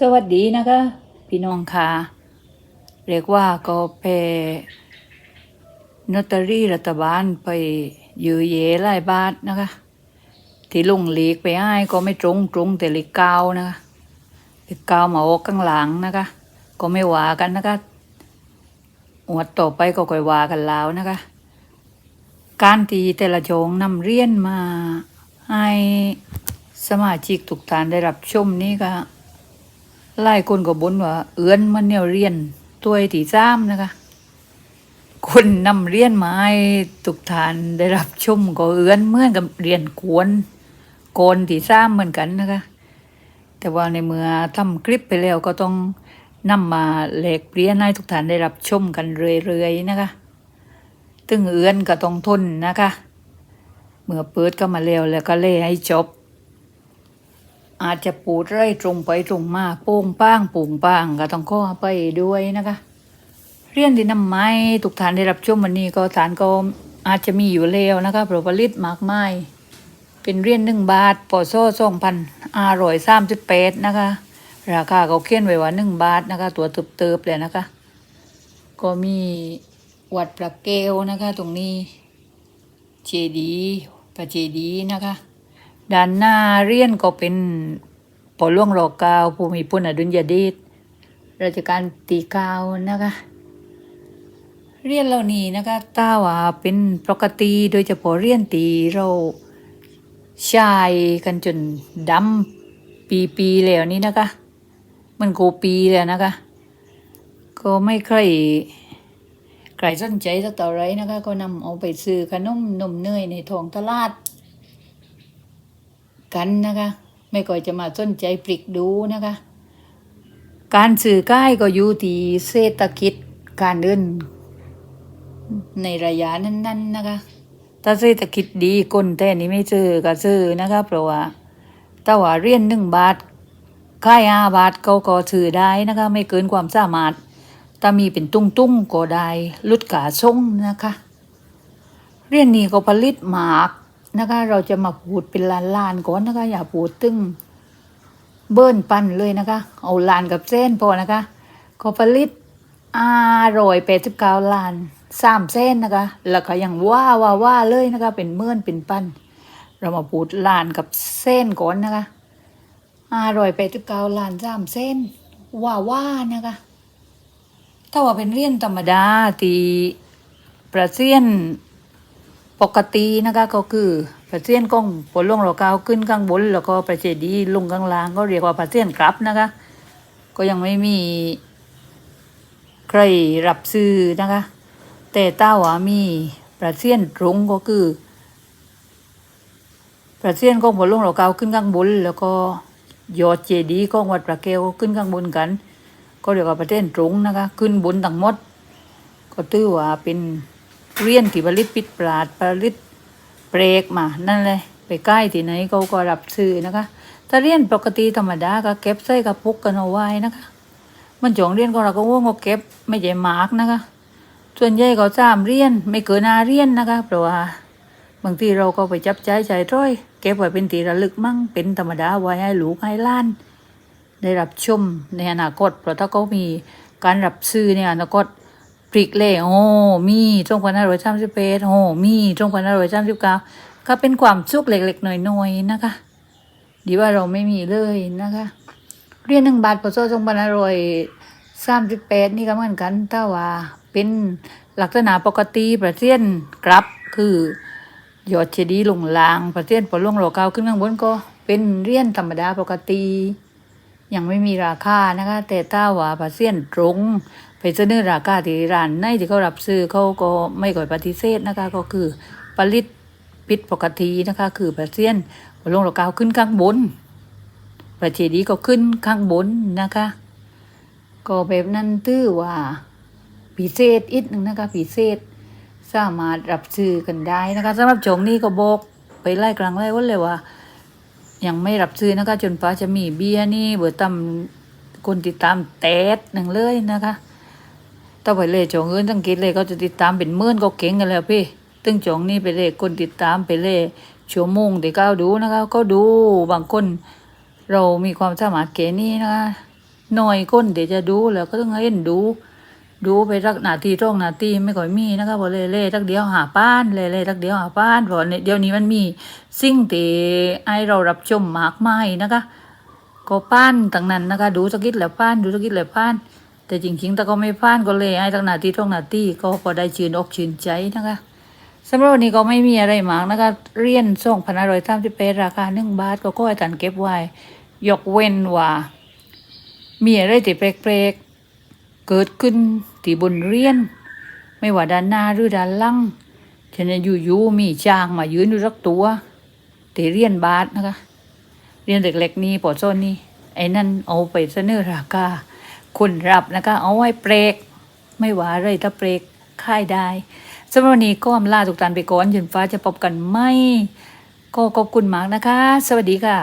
สวัสดีนะคะ พี่น้องค่ะ เรียกว่าก็ไปนอตเตอรี่รัฐบาลไปยือเย่หลายบาทนะคะ ที่ลุงหลีกไปให้ก็ไม่ตรงตรงแต่เลขเก้านะคะเลขเก้ามาออกข้างหลังนะคะ ก็ไม่ว่ากันนะคะหวดต่อไปก็ค่อยว่ากันแล้วนะคะ การที่แต่ละโจงนำเรียนมาให้สมาชิกทุกท่านได้รับชมนี่ก็ หลายคนก็บ่นว่าเอื้อนมันเนี่ยเรียนตัวที่ซ้ำนะคะ คนนำเรียนมาให้ทุกทานได้รับชมก็เอื้อนเหมือนกับเรียนกวนโกนที่ซ้ำเหมือนกันนะคะ แต่ว่าในเมื่อทำคลิปไปแล้วก็ต้องนำมาแลกเปลี่ยนให้ทุกท่านได้รับชมกันเรื่อยๆนะคะตึงเอื้อนก็ต้องทนนะคะ เมื่อเปิดก็มาแล้วแล้วก็เล่ให้จบ อาจจะปูดไร่ตรงไปตรงมาโป้งป้างปุ่งป้างก็ต้องข้อไปด้วยนะคะ เรียนที่นำไม้ทุกฐานได้รับชมวันนี้ก็ฐานก็อาจจะมีอยู่แล้วนะคะเพราะผลิตมากมายเป็นเรียนหนึ่งบาทปอโซ่สองพันอร่อยสามจุดแปดนะคะ ราคาเขาเขียนไว้ว่าหนึ่งบาทนะคะ ตัวเติบๆเลยนะคะ ก็มีวัดพระแก้วนะคะ ตรงนี้เจดีย์พระเจดีนะคะ ด้านหน้าเรียนก็เป็นปอล่วงรอเกาวภูมิพลอดุลยเดชราชการตีเกาวนะคะ เรียนเหล่านี้นะคะถ้าว่าเป็นปกติโดยเฉพาะเรียนตีเราชายกันจนดำปีปีๆแล้วนี่นะคะ มันโกปีแล้วนะคะ ก็ไม่ค่อยใครสนใจสักต่อไรนะคะ ก็นำเอาไปซื้อขนมนมเนยในท้องตลาด กันนะคะไม่ก่อยจะมาสนใจปลิกดูนะคะ การสื่อก้ก็อยู่ที่เศรษฐกิจการเดินในระยะนั้น ๆนะคะ ถ้าเศรษฐกิจดีคนแต่นี้ไม่ซื้อก็ซื้อนะคะเพราะว่าถ้าว่าเรียนหนึ่งบาทค่ายห้าบาทเขาก็ซื้อได้นะคะ ไม่เกินความสามารถถ้ามีเป็นตุ้งตุ้งๆก็ได้ลุดกาส่งนะคะ เรียนนี้ก็ผลิตหมาก นะคะ เราจะมาพูดเป็นล้านล้านก่อนนะคะ อย่าพูดตึงเบิ้นปั้นเลยนะคะ เอาล้านกับเส้นพอนะคะก็ผลิตอร่อยแปดสิบเก้าล้านสามเส้นนะคะ แล้วก็ยังว่าว่าว่าเลยนะคะ เป็นเมื่อนเป็นปั้น เรามาพูดล้านกับเส้นก่อนนะคะอร่อยแปดสิบเก้าล้านสามเส้น ว่าว่านะคะถ้าว่าเป็นเรียนธรรมดาที่ประเซียน ปกตินะคะก็คือประเซียนก้องผลลงหลอกาวขึ้นข้างบน แล้วก็ประเจดีลงข้างล่างก็เรียกว่าประเซียนกลับนะคะ ก็ยังไม่มีใครรับซื้อนะคะ แต่ต้าว่ามีประเซียนตรงก็คือประเซียนก้องผลลงหลอกาวขึ้นข้างบน แล้วก็ยอดเจดีก้องวัดประเกวขึ้นข้างบนกัน ก็เรียกว่าประเทศตรงนะคะ ขึ้นบนทั้งหมด ก็ถือว่าเป็น เรียนที่ผลิตปิดปราดผลิตเปรกมา นั่นเลย ไปใกล้ที่ไหนเขาก็รับซื้อนะคะ ถ้าเรียนปกติธรรมดาก็เก็บใส่กระปุกกันเอาไว้นะคะ มันจองเรียนก็เราก็ว่างก็เก็บไม่ใช่มากนะคะ ส่วนใหญ่ก็สามเรียนไม่เกินห้าเรียนนะคะ เพราะว่าบางทีเราก็ไปจับใจใจร้อย เก็บไว้เป็นทีระลึกมั่งเป็นธรรมดาไว้ให้ลูกให้ล้าน ได้รับชมในอนาคตเพราะถ้าเขามีการรับซื้อในอนาคต ปริกเล่โอ้มีช่วงพันห้าร้อยสามสิบเอ็ดโอ้มีช่วงพันห้าร้อยสามสิบเก้าก็เป็นความสุขเล็กๆหน้อยๆนะคะ ดีว่าเราไม่มีเลยนะคะ เรียนหนึ่งบาทพศสองพันห้าร้อยสามสิบแปดนี่ก็เหมือนกันถ้าว่าเป็นลักษณะปกติประเทศกลับคือยอดเจดีย์ลงลางประเทศพอล่วงโลกาขึ้นข้างบนก็เป็นเรียนธรรมดาปกติ ยังไม่มีราคานะคะแต่ถ้าว่าปาเซียนตรงไปเสนอราคาที่ร้านในที่เขารับซื้อเขาก็ไม่ก่อยปฏิเสธนะคะ ก็คือผลิตผิดปกตินะคะ คือปาเซียนลงราคาขึ้นข้างบนประเจดีย์ก็ขึ้นข้างบนนะคะ ก็แบบนั้นถือว่าพิเศษอีกหนึ่งนะคะพิเศษสามารถรับซื้อกันได้นะคะสำหรับจงนี้ก็บอกไปไล่กลางไล่วันเลยว่า ยังไม่รับซื้อนะคะ จนฟ้าจะมีเบียนี่เบอร์ตำคนติดตามแตดหนึ่งเลยนะคะถ้าไปเลยจองเงินสังเกตเลยเขาจะติดตามเป็นหมื่นก็เก่งกันแล้วพี่ตึงจองนี่ไปเลยคนติดตามไปเลยชั่วโมงที่ก้าวดูนะคะ ก็ดูบางคนเรามีความสามารถเก๋นี่นะคะหน้อยคนเดี๋ยวจะดูแล้วก็ต้องเห็นดู ดูไปรักหนาทีตรงหนาทีไม่ค่อยมีนะคะพอเล่เล่ทักเดียวหาป้านเล่เล่ทักเดียวหาป้านเพราะเดี๋ยวนี้มันมีสิ่งที่ให้เรารับชมมากมายนะคะ ก็ป้านต่างนั้นนะคะ ดูสกิดแล้วป้านดูสกิดแล้วป้านแต่จริงๆแต่ก็ไม่ป้านก็เลยให้ทั้งหนาทีตรงหนาทีก็พอได้ชื่นอกชื่นใจนะคะสำหรับวันนี้ก็ไม่มีอะไรมากนะคะเรียนส่งพันอร่อยตามที่เป็นราคาหนึ่งบาทก็ก็ให้ท่านเก็บไว้ยกเว้นว่ามีอะไรที่แปลก เกิดขึ้นที่บนเรียน ไม่ว่าด้านหน้าหรือด้านหลังฉะนั้นอยู่ๆมีช้างมายืนอยู่สักตัวที่เรียนบาทนะคะ เรียนเด็กๆนี่ปอดโซนนี่ไอ้นั่นเอาไปเสนอราคาคนรับนะคะ เอาไว้เปรก ไม่ว่าอะไรถ้าเปรกค่ายได้สำหรับวันนี้ก็อำลาทุกท่านไปก่อนยืนฟ้าจะพบกันไหมก็ขอบคุณมากนะคะ สวัสดีค่ะ